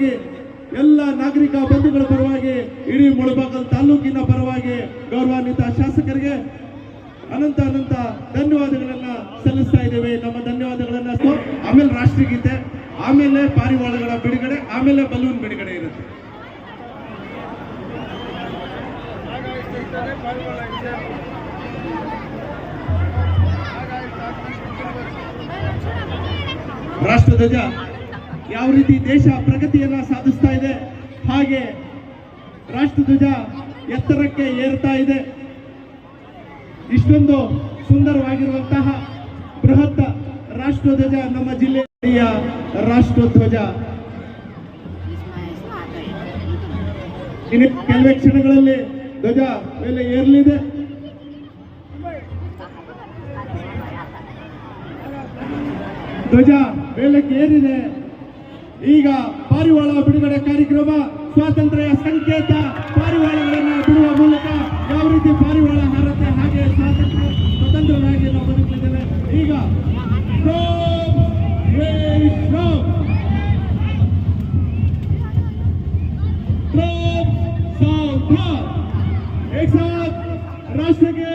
ಪರವಾಗಿ ಎಲ್ಲ ನಾಗರಿಕ ಬಂಧುಗಳ ಪರವಾಗಿ, ಇಡೀ ಮುಳಬಾಗಲ್ ತಾಲೂಕಿನ ಪರವಾಗಿ ಗೌರವಾನ್ವಿತ ಶಾಸಕರಿಗೆ ಅನಂತ ಅನಂತ ಧನ್ಯವಾದಗಳನ್ನ ಸಲ್ಲಿಸ್ತಾ ಇದ್ದೇವೆ. ನಮ್ಮ ಧನ್ಯವಾದಗಳನ್ನ ಆಮೇಲೆ ರಾಷ್ಟ್ರಗೀತೆ ಆಮೇಲೆ ಪಾರಿವಾಳಗಳ ಬಿಡುಗಡೆ, ಆಮೇಲೆ ಬಲೂನ್ ಬಿಡುಗಡೆ ಇರುತ್ತೆ. ರಾಷ್ಟ್ರಧ್ವಜ. ಯಾವ ರೀತಿ ದೇಶ ಪ್ರಗತಿಯನ್ನ ಸಾಧಿಸ್ತಾ ಇದೆ, ಹಾಗೆ ರಾಷ್ಟ್ರಧ್ವಜ ಎತ್ತರಕ್ಕೆ ಏರ್ತಾ ಇದೆ. ಇಷ್ಟೊಂದು ಸುಂದರವಾಗಿರುವಂತಹ ಬೃಹತ್ ರಾಷ್ಟ್ರಧ್ವಜ ನಮ್ಮ ಜಿಲ್ಲೆಯ ರಾಷ್ಟ್ರಧ್ವಜ ಇನ್ನು ಕೆಲವೇ ಕ್ಷಣಗಳಲ್ಲಿ ಧ್ವಜ ಮೇಲೆ ಏರಲಿದೆ. ಧ್ವಜ ಮೇಲಕ್ಕೆ ಏರಿದೆ. ಈಗ ಪಾರಿವಾಳ ಬಿಡುಗಡೆ ಕಾರ್ಯಕ್ರಮ ಸ್ವಾತಂತ್ರ್ಯ ಸಂಕೇತ ಪಾರಿವಾಳಗಳನ್ನ ಬಿಡುವ ಮೂಲಕ ಯಾವ ರೀತಿ ಪಾರಿವಾಳ ಹಾರತ್ತೆ ಹಾಗೆ ಸ್ವಾತಂತ್ರ್ಯ ಸ್ವತಂತ್ರರಾಗಿ ನಾವು ಬದುಕಲಿದ್ದೇವೆ ಈಗ Stop! Wait, stop! Stop! Sound, stop! एक साथ राष्ट्र के